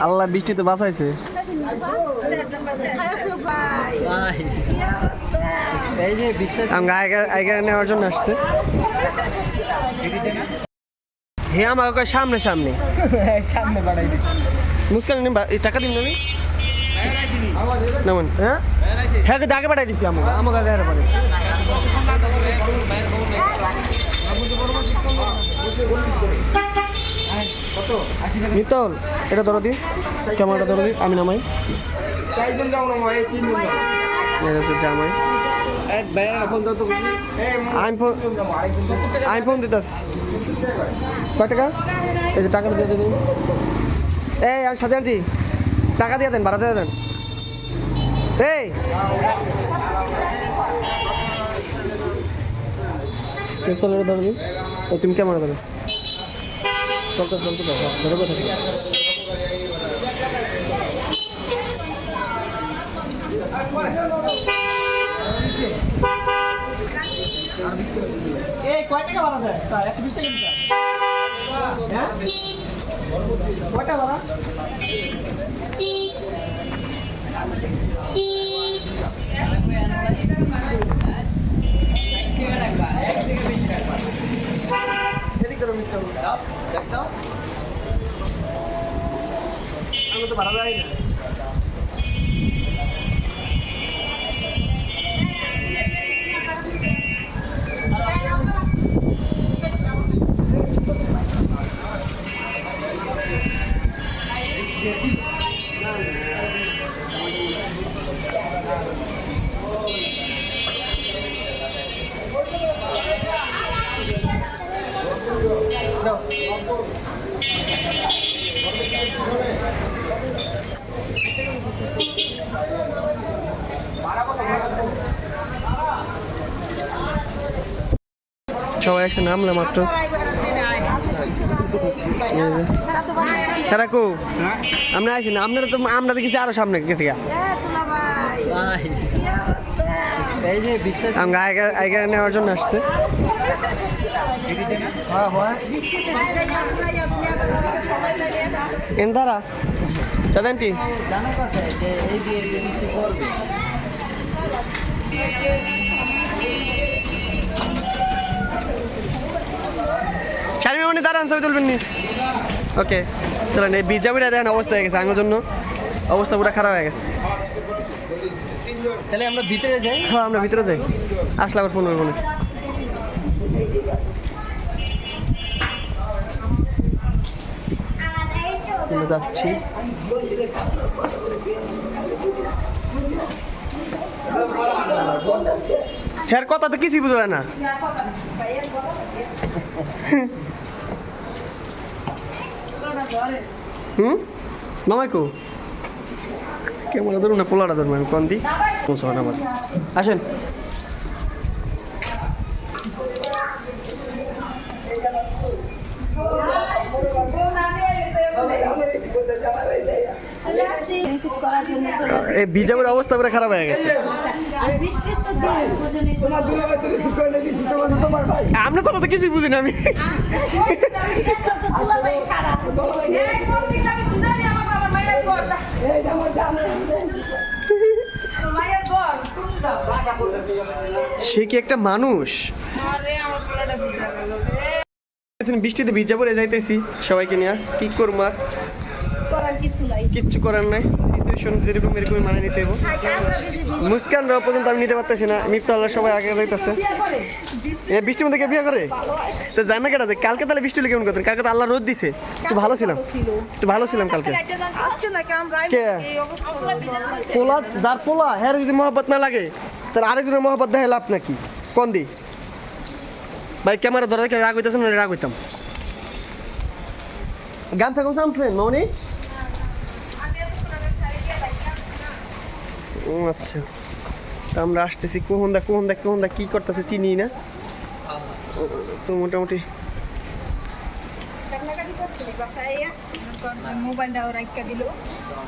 আল্লাহ বৃষ্টি তো বাঁচাইছে। আসছে। কয় সামনে সামনে। সামনে মুস্কান টাকা দিন আমি? হ্যাঁ? হ্যাঁ আগে পাঠাই দিছি আমাকে। আমাকে মিতল এটা ধরো দি। ক্যামেরাটা ধরো দি আমি নামাই। জামাই। এক বাইরে ফোন দাও তো বুঝলি। আমি ফোন আমি ফোন দিতাস। কয় টাকা? এই যে টাকা দিয়ে দিন। এই আর সাথে আন্টি টাকা দিয়ে দেন ভাড়া দিয়ে দেন। এই। ও তুমি কেমন ধরো। চলতে চলতে ধরো ধরো কোথা এই, কয় টাকা ভাড়া দেয়? বিশ টাকা হ্যাঁ? কয়টা করো আমি তো ভাড়া দেয় না এসে নামলে মাত্র। রাখো আমরা আছি না, আপনারা তো আমরা দেখেছি আরও সামনে গেছি আমরা নেওয়ার জন্য আসছে। দাঁড়া দাদানটি জানো কথা, যে এই যে যে করবে। শারমি মনি দাঁড়ান ছবি তুলবেন নি। ওকে চলেন এই বিজাবিটা দেখেন অবস্থা হয়ে গেছে আঙের জন্য। অবস্থা পুরো খারাপ হয়ে গেছে। তাহলে আমরা ভিতরে যাই? হ্যাঁ আমরা ভিতরে যাই। আসলে আবার ফোন করব না। যাচ্ছি। ফের কথা তো কিছুই বোঝা যায় না। হুম মামাইকো কেমন ধরুন না পোলাটা ধরুন আমি কোন দিই পৌঁছান আবার আসেন চলে আসি। এই বিজাবের অবস্থা পুরো খারাপ হয়ে গেছে। আমরা কথা তো কিছুই বুঝি না আমি। সে কি একটা মানুষ? বৃষ্টিতে ভিজা যাইতেছি সবাইকে নিয়ে। কি করব আর? কিচ্ছু করার নাই। সিচুয়েশন যেরকম এরকমই মানে নিতে হব মুস্কান রাও পর্যন্ত আমি নিতে পারতেছি না। সবাই আগে যাইতেছে। এ, বৃষ্টির মধ্যে বিয়ে করে? তো কালকে তাহলে বৃষ্টি কেমন করতেন কালকে তো আল্লাহ রোদ দিছে। একটু ভালো ছিলাম। একটু ভালো ছিলাম কালকে। পোলা, যার পোলা হ্যাঁ যদি মহব্বত না লাগে, তার আরেকজনের মহব্বত দেখে লাভ নাকি কোন দি ভাই, ক্যামেরা ধরে রাগ হইতেছে না রাগ হইতাম। গামছা কোন সামছেন মৌনি ও আচ্ছা। আমরা আসতেছি কোন দা কোন দা কোন দা কী করতেছে চিনি না? তো মোটামুটি।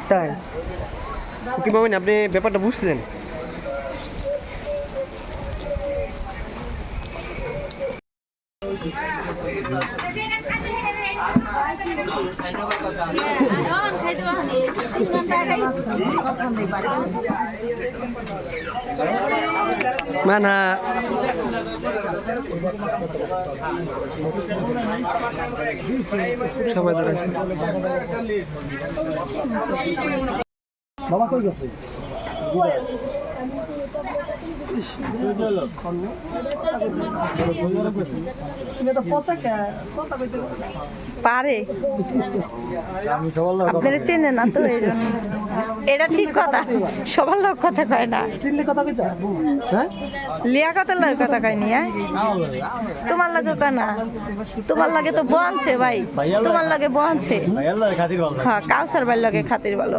তাই? কি পাবেন আপনি ব্যাপারটা বুঝছেন? কথা Mana? সবাই দাঁড়াইছে বাবা কই গেছে পারে। চেনে না তো এটা ঠিক কথা। সবার লোক কথা কয় না। লিয়া কথা লয় কথা কয় নি হ্যাঁ? তোমার লাগে কয় না। তোমার লাগে তো বনছে ভাই। তোমার লাগে বনছে হ্যাঁ কাউসার ভাই লাগে খাতির ভালো।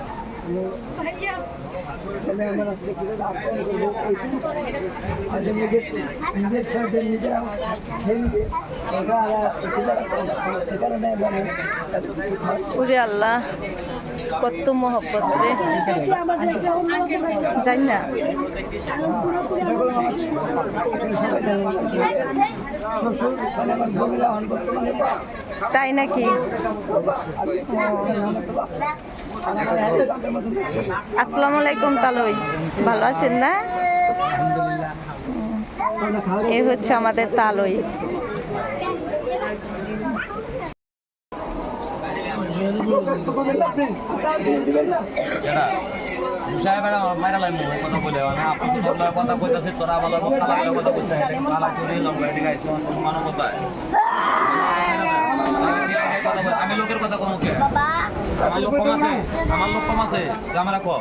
ওই তো খবর বই জানি বলে ওই ছেলে বয় মাসুদ টাকা ওরে আল্লাহ, কত মহব্বত রে না তাই নাকি। আসসালামু আলাইকুম তালই। ভালো আছেন না? এ হচ্ছে আমাদের তালই। কথা তোর কথা করে আমি লোকের কথা কম কে? আমার লোক কম আছে আমার লোক কম আছে ক্যামেরা কো।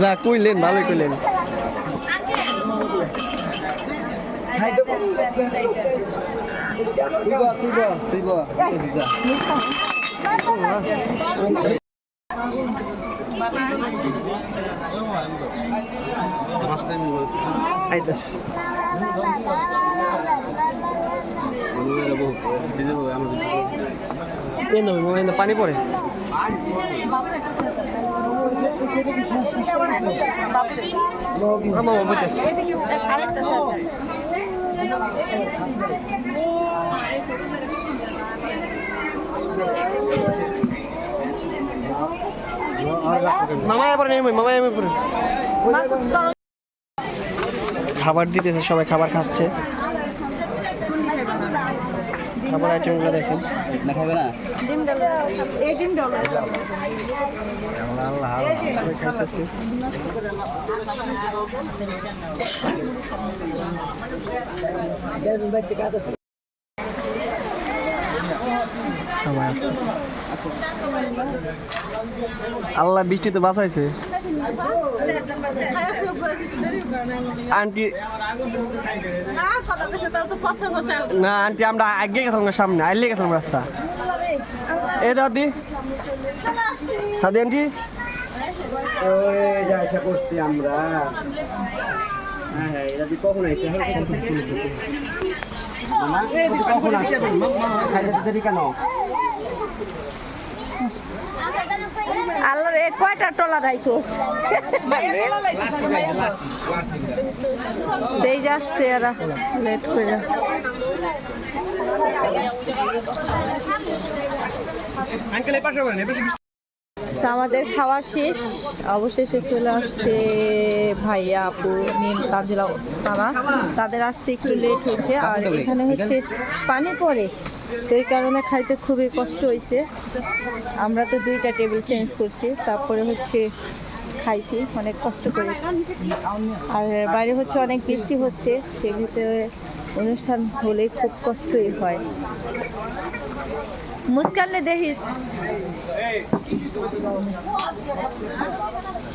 যা কইলেন ভালোই কইলেন। আইতাস পানি পড়ে মামা এবার নেই মামা এবার খাবার দিতেছে সবাই খাবার খাচ্ছে। খাবার আইটেমগুলো দেখেন। না খাবে না? সবাই খাইতেছে সবাই আসছে। আল্লাহ বৃষ্টি তো বাঁচাইছে। আন্টি না আন্টি আমরা আগে গেছিলাম না সামনে আইলে গেছিলাম রাস্তা। এ দাদি সাদি আন্টি। করছি আমরা। হ্যাঁ হ্যাঁ কখন আইতে কখন আসবে খাইতে দেরি কেন? আল্লাহ রে কয়টা টলা রাইছোস দেই যাচ্ছে এরা লেট করে তা আমাদের খাওয়া শেষ। অবশেষে চলে আসছে ভাইয়া আপু মিম তাজলা তারা। তাদের আসতে একটু লেট হয়েছে। আর এখানে হচ্ছে পানি পড়ে। তো এই কারণে খাইতে খুবই কষ্ট হয়েছে। আমরা তো দুইটা টেবিল চেঞ্জ করছি। তারপরে হচ্ছে খাইছি অনেক কষ্ট করে। আর বাইরে হচ্ছে অনেক বৃষ্টি হচ্ছে। সেক্ষেত্রে অনুষ্ঠান হলে খুব কষ্টই হয়। মুস্কানে দেখিস।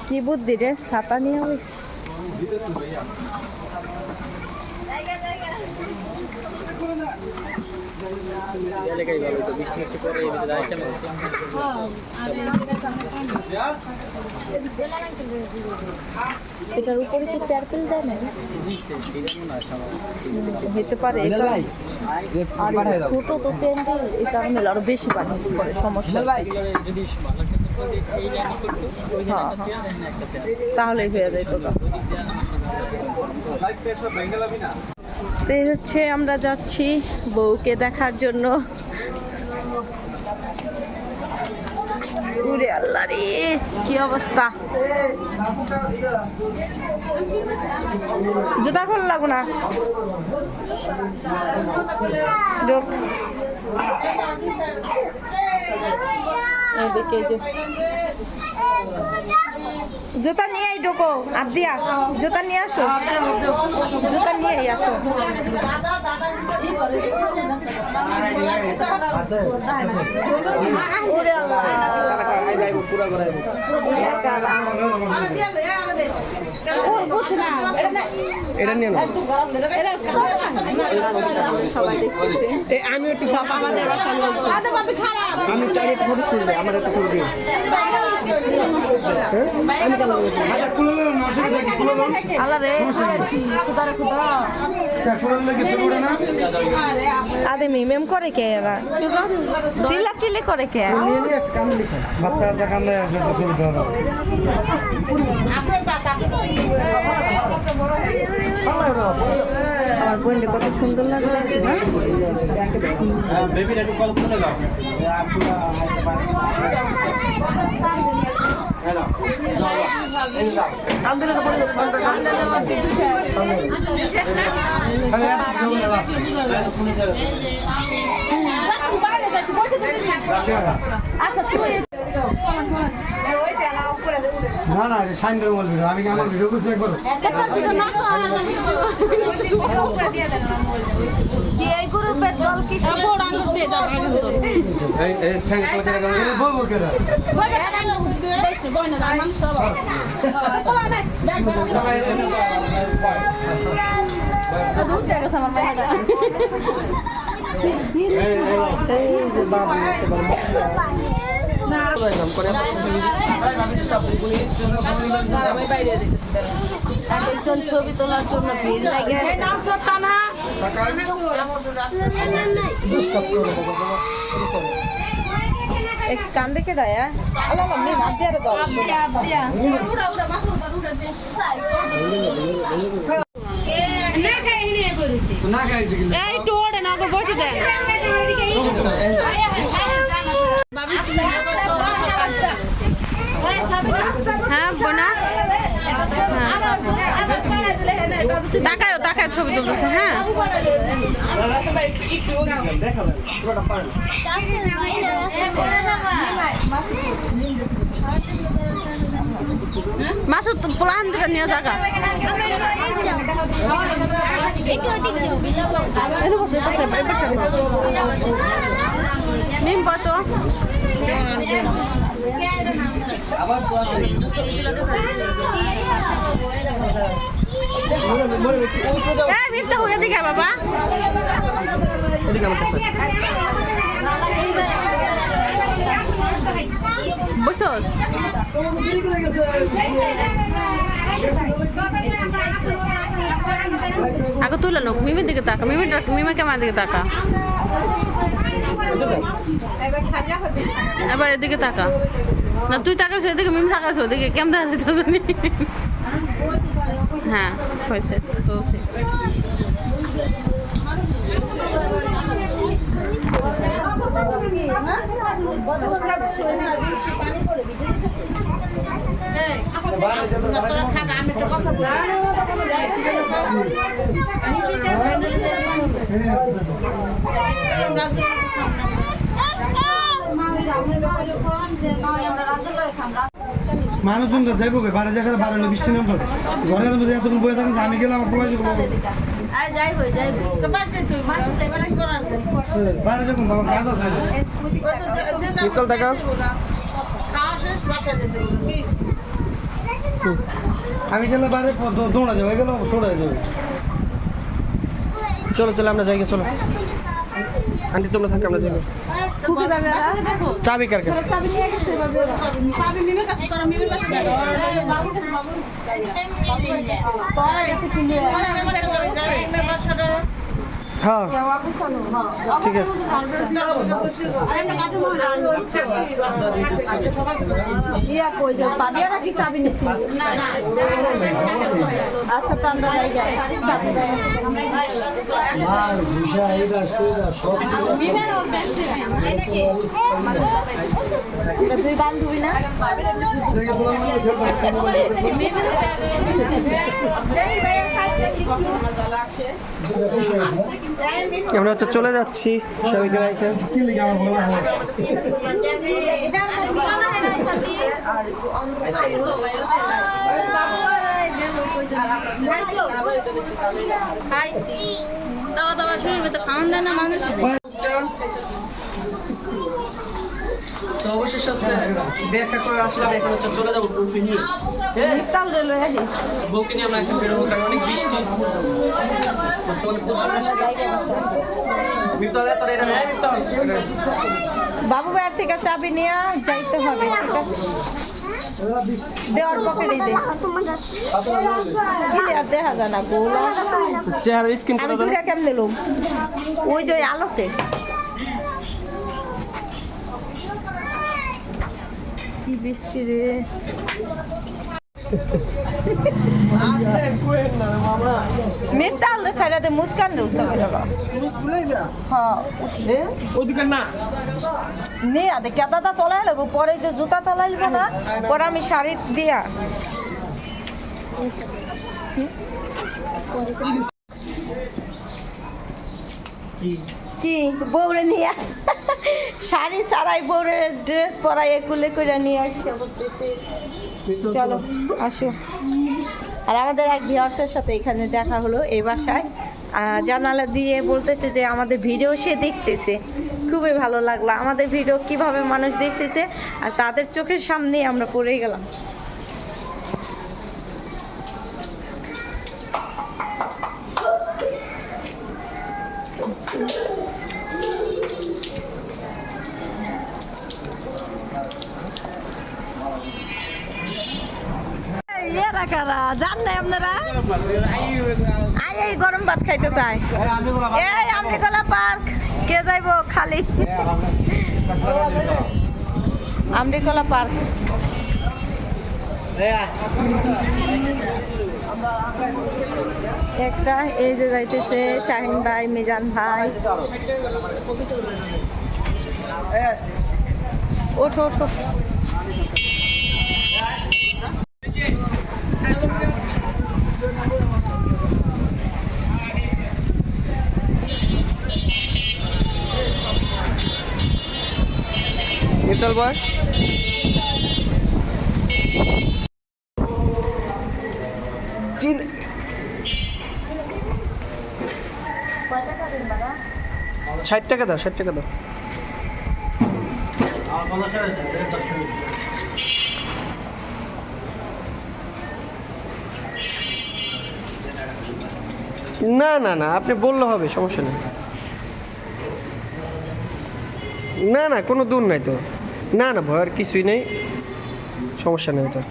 কি বুদ্ধি রে, ছাতা নিয়ে হয়েছে এটার উপরে কি টার্পেল দেয় না হতে পারে ছোট তো প্যান্ডেল এই কারণে আরও বেশি পানি পড়ে সমস্যা হ্যাঁ, হ্যাঁ। তাহলেই হয়ে যায় তোটা তো হচ্ছে আমরা যাচ্ছি বউকে দেখার জন্য। উরে আল্লাহ রে কি অবস্থা? জুতা খোল লাগু না? এদিকে যে। জুতা নিয়ে আই ঢোকো আবদিয়া জুতা নিয়ে আসো। জুতা নিয়ে আই আসো। ওরে আল্লাহ ও বুঝ না এটা নিয়ে নাও। সবাই আমি একটু আমাদের আমি চাই ফটো তুলবে আমার একটা ছবি আদে মিমেম করে কে এরা? চিল্লা চিল্লি করে কে? বাচ্চা বাচ্চা কান্দে দেওয়া আমার কত সুন্দর লাগছে। বেবিটা একটু কল করে দাও। হ্যালো না না সাইন্ডের বলবি আমি কি আমার ভিডিও করছি একবার এই যে বাবু। একজন ছবি তোলার জন্য ভিড় লাগে এক কান দেখে রায়া আল্লাহ আমি না দিয়ে দাও এই টোড়ে না আবার বইতে দেন। হ্যাঁ বোনা। তাকায় তাকায় ছবি তুলতেছে হ্যাঁ। মাসুদ প্লান দুটা নিয়ে জায়গা নিম কত? বাবা। বসোস। আগে তুলে নোক মিমির দিকে তাকা, মিমির মিমির কেমন দিকে তাকা। এবার এদিকে তাকা। না, তুই তাকাস এদিকে, মিম তাকাস ওদিকে। কেমন দেখা যেতে হ্যাঁ হয়েছে, চলছে। মানুষজন তো যাইব গে বারে জায়গায় বারে বৃষ্টি নাম ঘরের মধ্যে এতক্ষণ বয়ে থাকেন আমি গেলাম আমার পোলাই যাব। বারে যখন বাবা কাজ আছে বিকল দেখা আমি গেলে বারে প- দৌড়া যাব গেলে যাবে। চলো চলো আমরা যাই গে, চলো। আন্টি তোমরা থাকো আমরা যাব চাবি কার কাছে? হ্যাঁ। ঠিক আছে। ইয়া আচ্ছা তো আমরা দুই বান্ধবী না? আমরা হচ্ছে চলে যাচ্ছি সবাইকে দাওয়া খাওয়ান মানুষ? তো অবশেষে হচ্ছে দেখা করে আসলাম এখন হচ্ছে চলে যাব টুপি নিয়ে। হ্যাঁ? বউকে নিয়ে আমরা এখন বেরোবো কারণ অনেক বৃষ্টি। বাবু ভাইয়ের থেকে চাবি নিয়ে যাইতে হবে ঠিক আছে? চেহারা স্কিন কেমন দিলুম ওই যে আলোতে। কি বৃষ্টি রে? মিফতাল রে ছাইরাতে মুস্কান রে উৎসব হ্যাঁ ওদিকে না। নিয়ে আদে কেদাটা তলাই লব পরে যে জুতা তলাই লব না পরে আমি শাড়ি দিয়া। কি? বউরে নিয়ে শাড়ি ছাড়াই বউরে ড্রেস পরাই একুলে করে নিয়ে আসছে চলো আসো। আর আমাদের এক ভিউয়ার্সের সাথে এখানে দেখা হলো এই বাসায়। জানালা দিয়ে বলতেছে যে আমাদের ভিডিও সে দেখতেছে। খুবই ভালো লাগল। আমাদের ভিডিও কীভাবে মানুষ দেখতেছে আর তাদের চোখের সামনেই আমরা পড়ে গেলাম। কে যাইব? খালি। আমরিকলা পার্ক। একটা, এই যে যাইতেছে শাহিন ভাই, মিজান ভাই। ওঠো ওঠো। মিফতাল বয় ষাট টাকা দাও, ষাট টাকা দাও। না না না, আপনি বললে হবে, সমস্যা নেই। না না, কোনো দূর নাই তো। না না ভয়ের কিছুই নেই। সমস্যা নেই ওটা